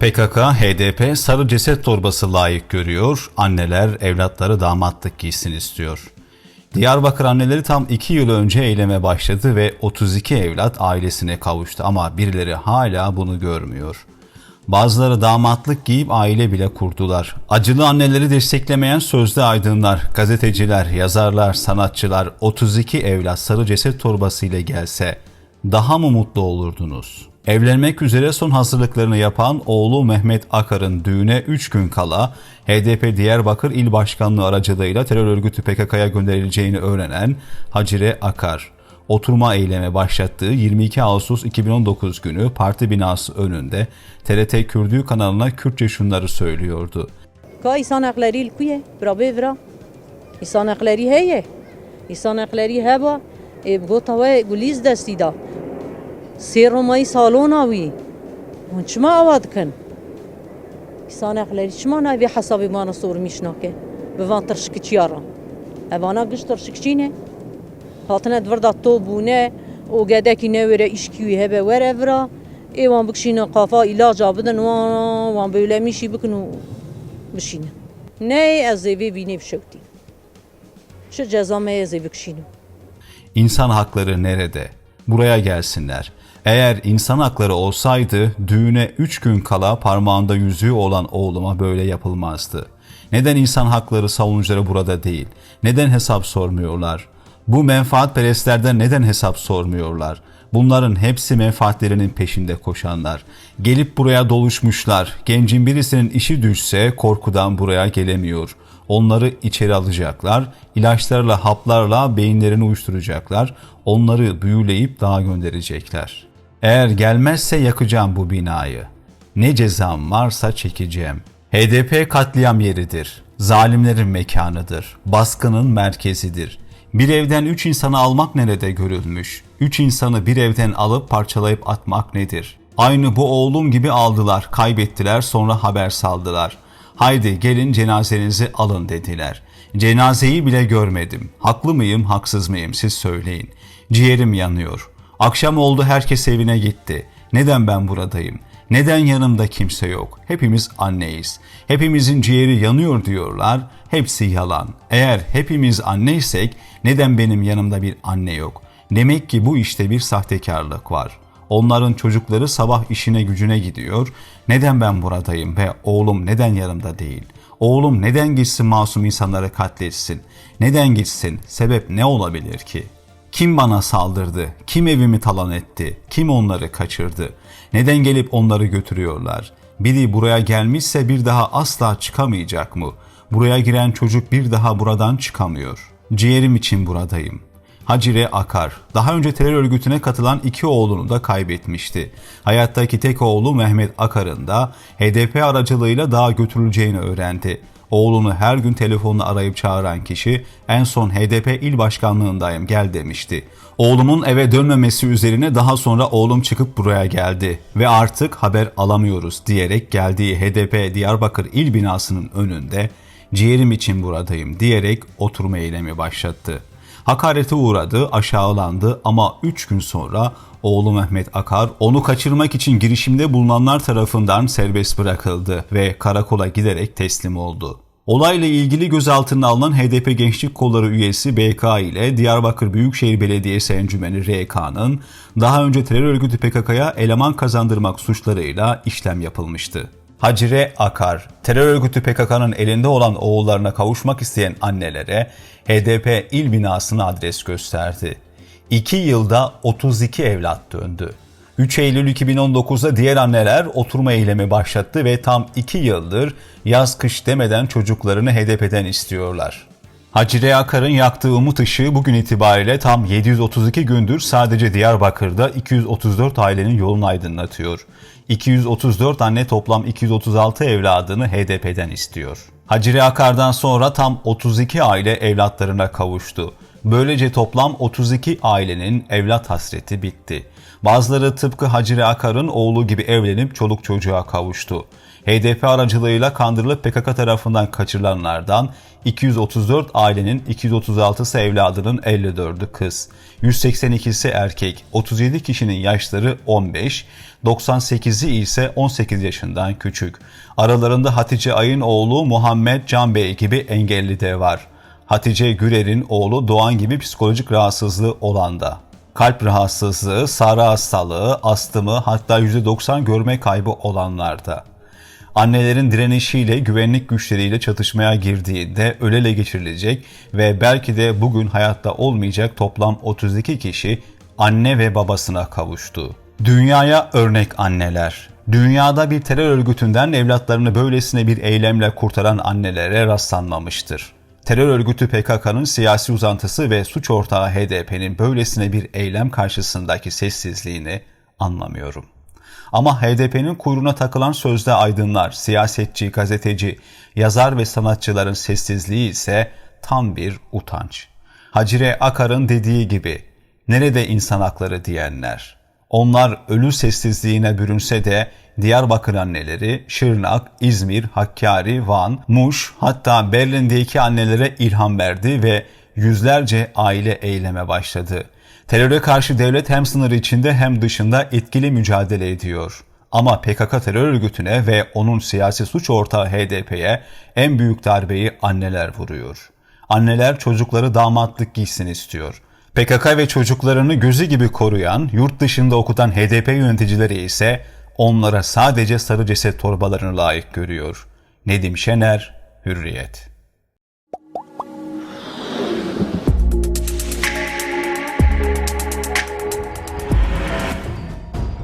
PKK, HDP sarı ceset torbası layık görüyor, anneler evlatları damatlık giysin istiyor. Diyarbakır anneleri tam 2 yıl önce eyleme başladı ve 32 evlat ailesine kavuştu ama birileri hala bunu görmüyor. Bazıları damatlık giyip aile bile kurdular. Acılı anneleri desteklemeyen sözde aydınlar, gazeteciler, yazarlar, sanatçılar 32 evlat sarı ceset torbasıyla gelse daha mı mutlu olurdunuz? Evlenmek üzere son hazırlıklarını yapan oğlu Mehmet Akar'ın düğüne 3 gün kala HDP Diyarbakır İl Başkanlığı aracılığıyla terör örgütü PKK'ya gönderileceğini öğrenen Hacire Akar, oturma eyleme başlattığı 22 Ağustos 2019 günü parti binası önünde TRT Kürdü kanalına Kürtçe şunları söylüyordu. Ka insan hakları ilkuye, brabe vra. İnsan hakları heye. İnsan hakları heba. E gotava guliz desti da. Seromayı salona vi. Hon çma avad kın. İnsan hakları çma navi hasabı bana sormuş nake. Bevan tırşıkçıyara. Evana gış tırşıkçine. Hatine dvrda to bune. O gedeki ne vere işkiyi hebe vere vra. Evan bikşine kafa ilaca bidin wan wan böyle mişi biknu bişینه نه از زیوی بینی بشوتی چه جزا می زیوی کشینم İnsan hakları nerede? Buraya gelsinler. Eğer insan hakları olsaydı düğüne 3 gün kala parmağında yüzüğü olan oğluma böyle yapılmazdı. Neden insan hakları savunucuları burada değil? Neden hesap sormuyorlar? Bu menfaatperestlerden neden hesap sormuyorlar? Bunların hepsi menfaatlerinin peşinde koşanlar. Gelip buraya doluşmuşlar. Gencin birisinin işi düşse korkudan buraya gelemiyor. Onları içeri alacaklar, ilaçlarla, haplarla beyinlerini uyuşturacaklar, onları büyüleyip dağa gönderecekler. Eğer gelmezse yakacağım bu binayı. Ne cezam varsa çekeceğim. HDP katliam yeridir. Zalimlerin mekanıdır. Baskının merkezidir. Bir evden üç insanı almak nerede görülmüş? Üç insanı bir evden alıp parçalayıp atmak nedir? Aynı bu oğlum gibi aldılar, kaybettiler, sonra haber saldılar. Haydi gelin cenazenizi alın dediler. Cenazeyi bile görmedim. Haklı mıyım, haksız mıyım siz söyleyin. Ciğerim yanıyor. Akşam oldu herkes evine gitti. Neden ben buradayım? Neden yanımda kimse yok? Hepimiz anneyiz. Hepimizin ciğeri yanıyor diyorlar. Hepsi yalan. Eğer hepimiz anneysek neden benim yanımda bir anne yok? Demek ki bu işte bir sahtekarlık var. Onların çocukları sabah işine gücüne gidiyor. Neden ben buradayım ve oğlum neden yanımda değil? Oğlum neden gitsin masum insanları katletsin? Neden gitsin? Sebep ne olabilir ki? Kim bana saldırdı? Kim evimi talan etti? Kim onları kaçırdı? Neden gelip onları götürüyorlar? Biri buraya gelmişse bir daha asla çıkamayacak mı? Buraya giren çocuk bir daha buradan çıkamıyor. Ciğerim için buradayım. Hacire Akar, daha önce terör örgütüne katılan iki oğlunu da kaybetmişti. Hayattaki tek oğlu Mehmet Akar'ın da HDP aracılığıyla daha götürüleceğini öğrendi. Oğlunu her gün telefonla arayıp çağıran kişi en son HDP il başkanlığındayım gel demişti. Oğlumun eve dönmemesi üzerine daha sonra oğlum çıkıp buraya geldi ve artık haber alamıyoruz diyerek geldiği HDP Diyarbakır il binasının önünde ciğerim için buradayım diyerek oturma eylemi başlattı. Hakarete uğradı, aşağılandı ama 3 gün sonra oğlu Mehmet Akar onu kaçırmak için girişimde bulunanlar tarafından serbest bırakıldı ve karakola giderek teslim oldu. Olayla ilgili gözaltına alınan HDP Gençlik Kolları üyesi BK ile Diyarbakır Büyükşehir Belediyesi Encümeni RK'nın daha önce terör örgütü PKK'ya eleman kazandırmak suçlarıyla işlem yapılmıştı. Hacire Akar, terör örgütü PKK'nın elinde olan oğullarına kavuşmak isteyen annelere HDP il binasını adres gösterdi. 2 yılda 32 evlat döndü. 3 Eylül 2019'da diğer anneler oturma eylemi başlattı ve tam 2 yıldır yaz kış demeden çocuklarını HDP'den istiyorlar. Hacire Akar'ın yaktığı umut ışığı bugün itibariyle tam 732 gündür sadece Diyarbakır'da 234 ailenin yolunu aydınlatıyor. 234 anne toplam 236 evladını HDP'den istiyor. Hacire Akar'dan sonra tam 32 aile evlatlarına kavuştu. Böylece toplam 32 ailenin evlat hasreti bitti. Bazıları tıpkı Hacire Akar'ın oğlu gibi evlenip çoluk çocuğa kavuştu. HDP aracılığıyla kandırılıp PKK tarafından kaçırılanlardan 234 ailenin 236'sı evladının 54'ü kız, 182'si erkek, 37 kişinin yaşları 15, 98'i ise 18 yaşından küçük. Aralarında Hatice Ay'ın oğlu Muhammed Can Bey gibi engelli de var. Hatice Gürer'in oğlu Doğan gibi psikolojik rahatsızlığı olan da. Kalp rahatsızlığı, sarı hastalığı, astımı hatta %90 görme kaybı olanlarda. Annelerin direnişiyle, güvenlik güçleriyle çatışmaya girdiğinde ölele geçirilecek ve belki de bugün hayatta olmayacak toplam 32 kişi anne ve babasına kavuştu. Dünyaya örnek anneler. Dünyada bir terör örgütünden evlatlarını böylesine bir eylemle kurtaran annelere rastlanmamıştır. Terör örgütü PKK'nın siyasi uzantısı ve suç ortağı HDP'nin böylesine bir eylem karşısındaki sessizliğini anlamıyorum. Ama HDP'nin kuyruğuna takılan sözde aydınlar, siyasetçi, gazeteci, yazar ve sanatçıların sessizliği ise tam bir utanç. Hacire Akar'ın dediği gibi, nerede insan hakları diyenler. Onlar ölü sessizliğine bürünse de Diyarbakır anneleri, Şırnak, İzmir, Hakkari, Van, Muş hatta Berlin'deki annelere ilham verdi ve yüzlerce aile eyleme başladı. Teröre karşı devlet hem sınır içinde hem dışında etkili mücadele ediyor. Ama PKK terör örgütüne ve onun siyasi suç ortağı HDP'ye en büyük darbeyi anneler vuruyor. Anneler çocukları damatlık giysin istiyor. PKK ve çocuklarını gözü gibi koruyan, yurt dışında okutan HDP yöneticileri ise onlara sadece sarı ceset torbalarını layık görüyor. Nedim Şener, Hürriyet.